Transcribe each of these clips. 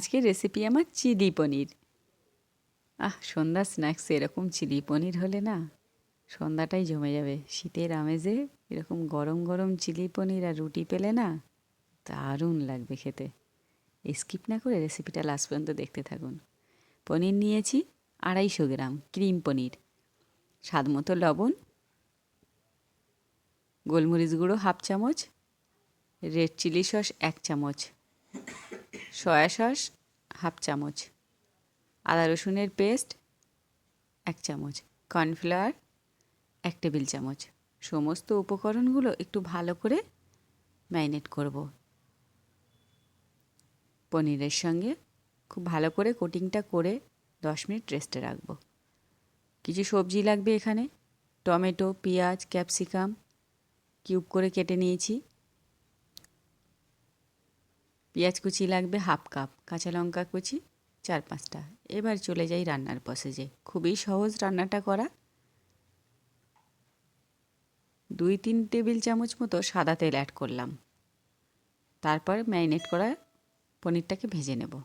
আজকের রেসিপি আমার চিলি পনির। আহ, সন্ধ্যা স্ন্যাক্স এরকম চিলি পনির হলে না সন্ধ্যাটাই জমে যাবে। শীতের আমেজে এরকম গরম গরম চিলি পনির আর রুটি পেলে না দারুণ লাগবে খেতে। স্কিপ না করে রেসিপিটা লাস্ট পর্যন্ত দেখতে থাকুন। পনির নিয়েছি আড়াইশো গ্রাম ক্রিম পনির, স্বাদ মতো লবণ, গোলমরিচ গুঁড়ো হাফ চামচ, রেড চিলি সস এক চামচ। সয়া সস, হাফ চামচ। আদা রসুনের পেস্ট, এক চামচ। কর্নফ্লাওয়ার, এক টেবিল চামচ। সমস্ত উপকরণগুলো একটু ভালো করে ম্যারিনেট করব। পনিরের সঙ্গে খুব ভালো করে কোটিংটা করে দশ মিনিট রেস্টে রাখব। কিছু সবজি লাগবে এখানে। টমেটো, পেঁয়াজ, ক্যাপসিকাম কিউব করে কেটে নিয়েছি। পেঁয়াজ কুচি লাগবে, হাফ কাপ কাঁচা লঙ্কা কুচি, চার পাঁচটা। এবার চলে যাই রান্নার প্রসেসে। খুবই সহজ রান্নাটা করা। দুই তিন টেবিল চামচ মতো সাদা তেল অ্যাড করলাম। তারপর ম্যারিনেট করা পনিরটাকে ভেজে নেব।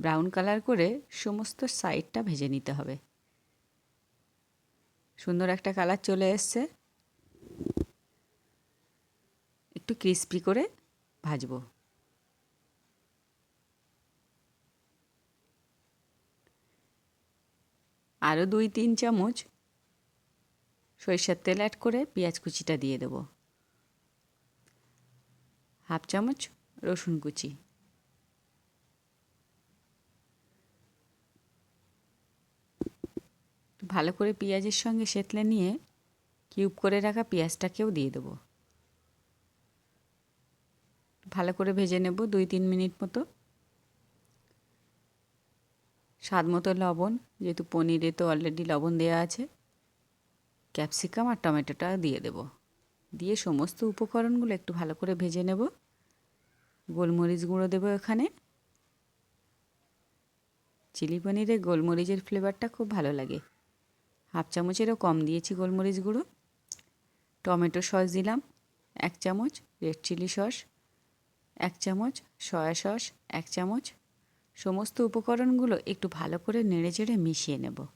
ব্রাউন কালার করে সমস্ত সাইডটা ভেজে নিতে হবে। সুন্দর একটা কালার চলে এসছে। একটু ক্রিস্পি করে ভাজবো। আরও দুই, তিন চামচ সরিষার তেল অ্যাড করে পেঁয়াজ কুচিটা দিয়ে দেব। হাফ চামচ রসুন কুচি। ভালো করে পেঁয়াজের সঙ্গে সেতলে নিয়ে কিউব করে রাখা পেঁয়াজটাকেও দিয়ে দেবো। ভালো করে ভেজে নেব দুই, তিন মিনিট মতো। স্বাদ মতো লবণ, যেহেতু পনিরে তো অলরেডি লবণ দেওয়া আছে। ক্যাপসিকাম আর টমেটোটা দিয়ে দেব। দিয়ে সমস্ত উপকরণগুলো একটু ভালো করে ভেজে নেব। গোলমরিচ গুঁড়ো দেবো এখানে। চিলি পনিরে গোলমরিচের ফ্লেভারটা খুব ভালো লাগে। হাফ চামচেরও কম দিয়েছি গোলমরিচ গুঁড়ো। টমেটো সস দিলাম, এক চামচ রেড চিলি সস। এক চামচ সয়া সস, এক চামচ। সমস্ত উপকরণগুলো একটু ভালো করে নেড়ে চেড়ে মিশিয়ে নেব।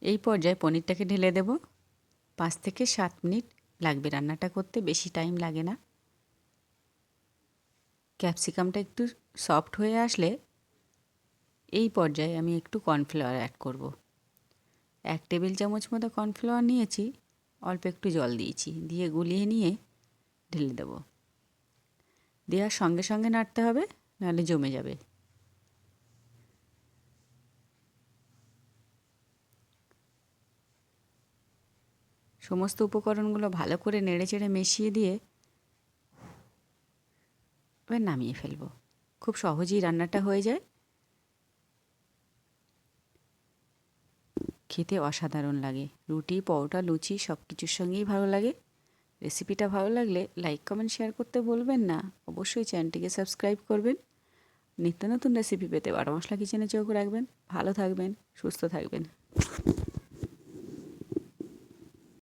এই পর্যায়ে পনিরটাকে ঢেলে দেব। পাঁচ থেকে সাত মিনিট লাগবে রান্নাটা করতে, বেশি টাইম লাগে না। ক্যাপসিকামটা একটু সফট হয়ে আসলে এই পর্যায়ে আমি একটু কর্নফ্লাওয়ার অ্যাড করব। এক টেবিল চামচ মতো কর্নফ্লাওয়ার নিয়েছি। অল্প একটু জল দিয়েছি, দিয়ে গুলিয়ে নিয়ে ঢেলে দেবো। দেওয়ার সঙ্গে সঙ্গে নাড়তে হবে, নাহলে জমে যাবে। সমস্ত উপকরণগুলো ভালো করে নেড়ে চেড়ে মিশিয়ে দিয়ে এবার নামিয়ে ফেলব। খুব সহজেই রান্নাটা হয়ে যায়। খেতে অসাধারণ লাগে। রুটি, পরোটা, লুচি সব কিছুর সঙ্গেই ভালো লাগে। রেসিপিটা ভালো লাগলে লাইক, কমেন্ট, শেয়ার করতে বলবেন না। অবশ্যই চ্যানেলটিকে সাবস্ক্রাইব করবেন। নিত্য নতুন রেসিপি পেতে বারো মশলা কিচেনে চোখ রাখবেন। ভালো থাকবেন, সুস্থ থাকবেন।